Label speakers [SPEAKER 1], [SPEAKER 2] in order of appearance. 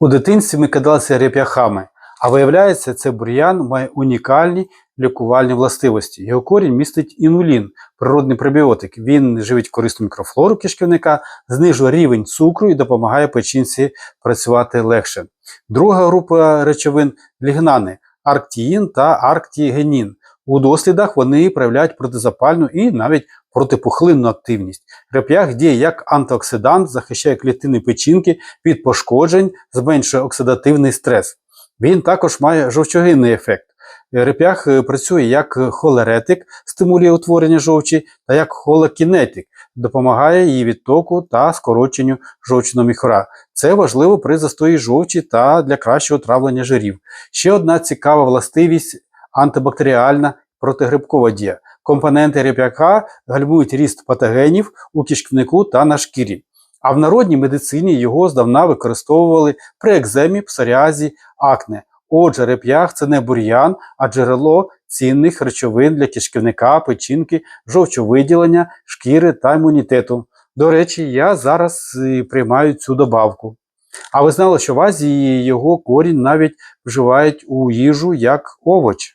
[SPEAKER 1] У дитинстві ми кидалися реп'яхами, а виявляється, це бур'ян має унікальні лікувальні властивості. Його корінь містить інулін, природний пробіотик. Він живить корисну мікрофлору кишківника, знижує рівень цукру і допомагає печінці працювати легше. Друга група речовин лігнани арктіїн та арктігенін. У дослідах вони проявляють протизапальну і навіть протипухлинну активність. Реп'ях діє як антиоксидант, захищає клітини печінки від пошкоджень, зменшує оксидативний стрес. Він також має жовчогинний ефект. Реп'ях е, працює як холеретик, стимулює утворення жовчі, та як холекінетик, допомагає її відтоку та скороченню жовчного міхора. Це важливо при застої жовчі та для кращого травлення жирів. Ще одна цікава властивість антибактеріальна протигрибкова дія. Компоненти реп'яка гальмують ріст патогенів у кишківнику та на шкірі. А в народній медицині його здавна використовували при екземі, псоріазі, акне. Отже, реп'ях це не бур'ян, а джерело цінних речовин для кишківника, печінки, жовчовиділення, шкіри та імунітету. До речі, я зараз е, приймаю цю добавку. А ви знали, що в Азії його корінь навіть вживають у їжу як овоч.